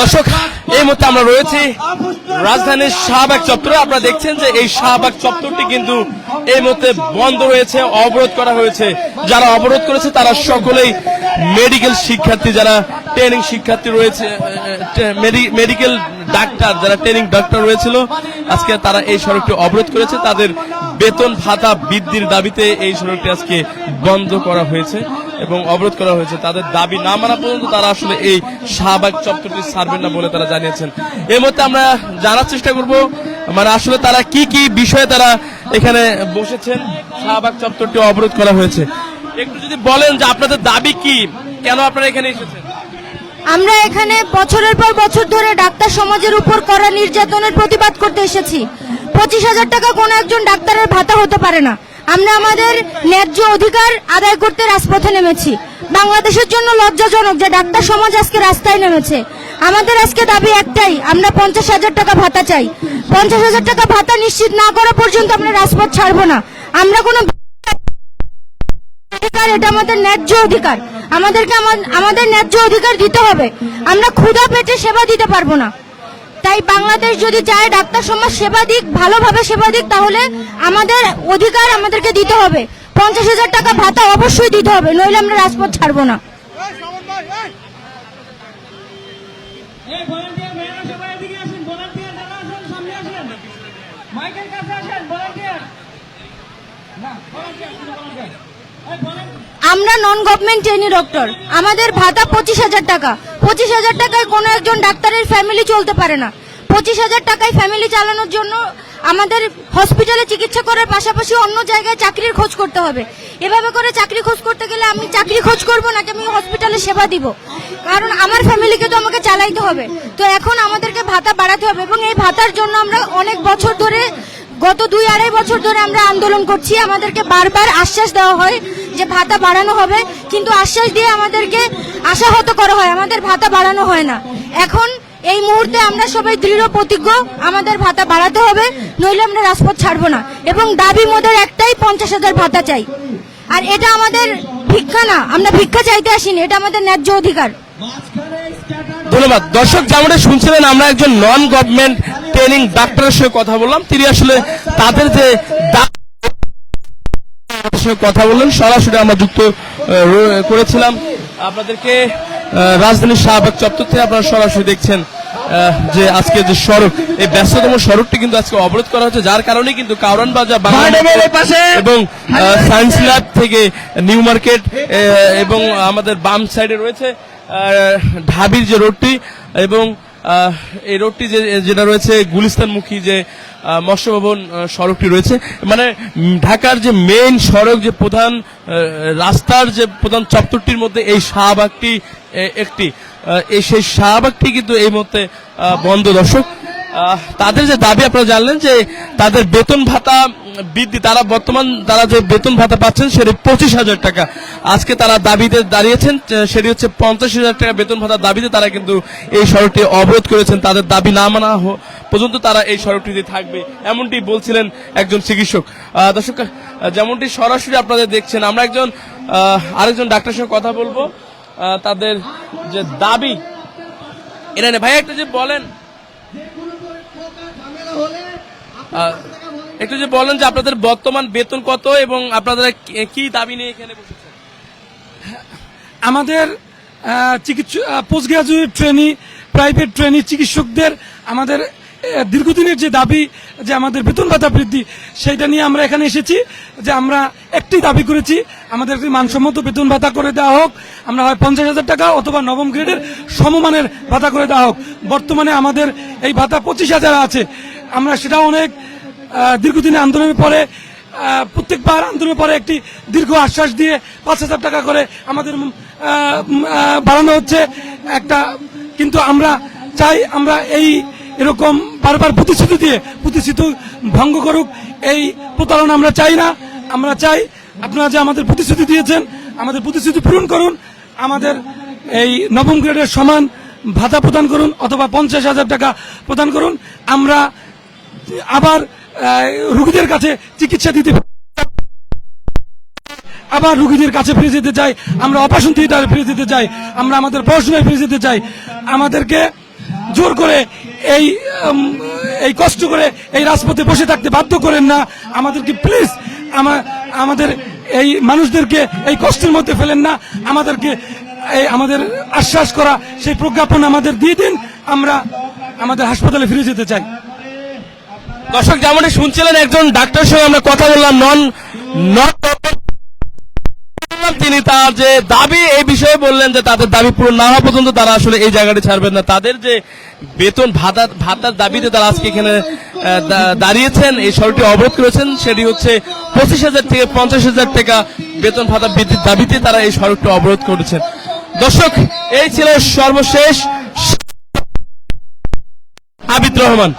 দর্শক এই মুহূর্তে আমরা রয়েছি রাজধানীর শাহবাগ চত্বরে। আপনারা দেখছেন যে এই শাহবাগ চত্বরটি কিন্তু এই মুহূর্তে বন্ধ রয়েছে অবরোধ করা হয়েছে। যারা অবরোধ করেছে তারা সকলেই মেডিকেল শিক্ষার্থী যারা ট্রেনিং শিক্ষার্থী রয়েছে মেডিকেল ডাক্তার যারা ট্রেনিং ডাক্তার রয়েছিল আজকে তারা এই সড়কটি অবরোধ করেছে। তাদের বেতন ভাতা বৃদ্ধির দাবিতে এই সড়কটি আজকে বন্ধ করা হয়েছে। এবং অবরোধ করা হয়েছে। তাদের দাবি না মানা পর্যন্ত তারা আসলে এই শাহবাগ চত্বরটি ছাড়বেন না বলে তারা জানিয়েছেন। এর মধ্যে আমরা জানার চেষ্টা করব মানে আসলে তারা কি কি বিষয়ে তারা এখানে বসেছেন, শাহবাগ চত্বরটি অবরোধ করা হয়েছে। একটু যদি বলেন যে আপনাদের দাবি কি, কেন আপনারা এখানে এসেছেন? আমরা এখানে বছরের পর বছর ধরে ডাক্তার সমাজের উপর করা নির্যাতনের প্রতিবাদ করতে এসেছি। পঁচিশ হাজার টাকা কোনো একজন ডাক্তারের ভাতা হতে পারে না। আমরা আমাদের ন্যায্য অধিকার আদায় করতে রাজপথে নেমেছি। বাংলাদেশের জন্য লজ্জাজনক যে ডাক্তার সমাজ আজকে রাস্তায় নেমেছে। আমাদের আজকে দাবি একটাই, আমরা পঞ্চাশ হাজার টাকা ভাতা চাই। পঞ্চাশ হাজার টাকা ভাতা নিশ্চিত না করা পর্যন্ত আমরা রাজপথ ছাড়বো না। আমরা কোনো অধিকার, এটা আমাদের ন্যায্য অধিকার। আমাদেরকে আমা- আমাদের ন্যায্য অধিকার দিতে হবে। আমরা ক্ষুধা পেটে সেবা দিতে পারব না। তাই বাংলাদেশ যদি চায় ডাক্তার সমাজ সেবা দিক ভালোভাবে সেবা দিক তাহলে আমাদের অধিকার আমাদেরকে দিতে হবে। পঞ্চাশ হাজার টাকা ভাতা অবশ্যই দিতে হবে নইলে আমরা রাজপথ ছাড়বো না। এই ভলান্টিয়ার ভাইয়েরা সবাই এদিকে আসেন ভলান্টিয়ার যারা আসেন সামনে আসেন। মাইকের কাছে আসেন ভলান্টিয়ার না ভলান্টিয়ার আমরা নন গভর্নমেন্ট ট্রেনি ডক্টর আমাদের ভাতা পঁচিশ হাজার টাকা। পঁচিশ হাজার টাকায় কোনো একজন ডাক্তারের ফ্যামিলি চলতে পারে না। পঁচিশ হাজার টাকায় ফ্যামিলি চালানোর জন্য আমাদের হসপিটালে চিকিৎসা করার পাশাপাশি অন্য জায়গায় চাকরির খোঁজ করতে হবে। এভাবে করে চাকরি খোঁজ করতে গেলে আমি চাকরি খোঁজ করব, নাকি আমি হসপিটালে সেবা দিব? কারণ আমার ফ্যামিলিকে তো আমাকে চালাইতে হবে। তো এখন আমাদেরকে ভাতা বাড়াতে হবে এবং এই ভাতার জন্য আমরা অনেক বছর ধরে গত দুই আড়াই বছর ধরে আমরা আন্দোলন করছি। আমাদেরকে বারবার আশ্বাস দেওয়া হয় যে ভাতা বাড়ানো হবে, কিন্তু আশ্বাস দিয়ে আমাদেরকে আশাহত করা হয়। আমাদের ভাতা বাড়ানো হয় না। এখন এই মুহূর্তে আমরা সবাই দৃঢ় প্রতিজ্ঞ, আমাদের ভাতা বাড়াতে হবে, নইলে আমরা রাজপথ ছাড়বো না। এবং দাবি মোদের একটাই, পঞ্চাশ হাজার ভাতা চাই। আর এটা আমাদের ভিক্ষা না, আমরা ভিক্ষা চাইতে আসিনি, এটা আমাদের ন্যায্য অধিকার। ধন্যবাদ। দর্শক, যেমনটা শুনছিলেন, আমরা একজন নন গভর্নমেন্ট ট্রেনিং ডাক্তারের সঙ্গে কথা বললাম। তিনি আসলে তাদের যে সঙ্গে কথা বললেন সরাসরি আমরা যুক্ত করেছিলাম। আপনাদেরকে রাজধানীর শাহবাগ চত্বর থেকে আপনারা সরাসরি দেখছেন যে আজকে যে সড়ক এই ব্যস্ততম সড়কটি কিন্তু আজকে অবরোধ করা হচ্ছে যার কারণে কিন্তু কাউরান বাজার এবং সায়েন্স ল্যাব থেকে নিউ মার্কেট এবং আমাদের বাম সাইডে রয়েছে ঢাবির যে রোডটি এবং এই রোডটি যে, যেটা রয়েছে, গুলিস্তানমুখী যে মৎস্য ভবন সড়কটি রয়েছে মানে ঢাকার যে মেইন সড়ক, যে প্রধান রাস্তার যে প্রধান চত্বরটির মধ্যে এই শাহবাগটি একটি। এই সেই শাহবাগটি কিন্তু এই মুহূর্তে বন্ধ। দর্শক তাদের যে দাবি, আপনারা জানলেন যে তাদের বেতন ভাতা বৃদ্ধি তারা বর্তমান তারা যে বেতন ভাতা পাচ্ছেন সেটি পঁচিশ হাজার টাকা। আজকে তারা দাবিতে দাঁড়িয়েছেন সেটি হচ্ছে পঞ্চাশ হাজার টাকা বেতন ভাতার দাবিতে তারা কিন্তু এই সড়কটি অবরোধ করেছেন। তাদের দাবি না মানা পর্যন্ত তারা এই সড়কটিতে থাকবে এমনটি বলছিলেন একজন চিকিৎসক। দর্শক যেমনটি সরাসরি আপনাদের দেখছেন আমরা একজন আরেকজন ডাক্তারের সঙ্গে কথা বলব। তাদের যে দাবি নে, ভাই একটা যে বলেন একটু যে বলেন যে আপনাদের বর্তমান বেতন কত এবং আপনারা কি- দাবি নিয়ে এখানে বসেছেন? আমাদের চিকিৎসা post graduate trainee private trainee চিকিৎসকদের আমাদের দীর্ঘদিনের যে দাবি যে আমাদের বেতন ভাতা বৃদ্ধি, সেইটা নিয়ে আমরা এখানে এসেছি যে আমরা একটি দাবি করেছি, আমাদের মানসম্মত বেতন ভাতা করে দেওয়া হোক, আমরা হয় পঞ্চাশ হাজার টাকা অথবা নবম গ্রেডের সমমানের ভাতা করে দেওয়া হোক। বর্তমানে আমাদের এই ভাতা পঁচিশ হাজার আছে। আমরা সেটা অনেক দীর্ঘদিনের আন্দোলনের পরে প্রত্যেকবার আন্দোলনের পরে একটি দীর্ঘ আশ্বাস দিয়ে পাঁচ হাজার টাকা করে আমাদের বাড়ানো হচ্ছে। একটা, কিন্তু আমরা চাই আমরা এই এরকম বারবার প্রতিশ্রুতি দিয়ে, প্রতিশ্রুতি ভঙ্গ করুক, এই প্রতারণা আমরা চাই না। আমরা চাই আপনারা যে আমাদের প্রতিশ্রুতি দিয়েছেন, আমাদের প্রতিশ্রুতি পূরণ করুন, আমাদের এই নবম গ্রেডের সমান ভাতা প্রদান করুন অথবা পঞ্চাশ হাজার টাকা প্রদান করুন। আমরা আবার রোগীদের কাছে চিকিৎসা দিতে আবার রুগীদের কাছে ফিরে যেতে চাই। আমরা অপারেশন থিয়েটারে ফিরে যেতে চাই। আমরা আমাদের পড়াশোনায় ফিরে যেতে চাই। আমাদেরকে জোর করে এই এই কষ্ট করে এই রাজপথে বসে থাকতে বাধ্য করেন না। আমাদেরকে প্লিজ আমার আমাদের এই মানুষদেরকে এই কষ্টের মধ্যে ফেলেন না। আমাদেরকে এই, আমাদের আশ্বাস করা, সেই প্রজ্ঞাপন আমাদের দিয়ে দিন। আমরা আমাদের হাসপাতালে ফিরে যেতে চাই। দর্শক, যেমনটি শুনছিলেন, একজন ডাক্তারের সঙ্গে আমরা কথা বললাম, নন নন তিনি তার যে দাবি, এই বিষয়ে বললেন যে তাদের দাবি পূরণ না হওয়া পর্যন্ত তারা আসলে এই জায়গাটি ছাড়বেন না। তাদের যে বেতন ভাতা, ভাতার দাবিতে তারা আজকে এখানে দাঁড়িয়েছেন, এই সড়কটি অবরোধ করেছেন, সেটি হচ্ছে পঁচিশ হাজার থেকে পঞ্চাশ হাজার টাকা বেতন ভাতা বৃদ্ধির দাবিতে তারা এই সড়কটি অবরোধ করেছেন। দর্শক, এই ছিল সর্বশেষ। আবিদ রহমান।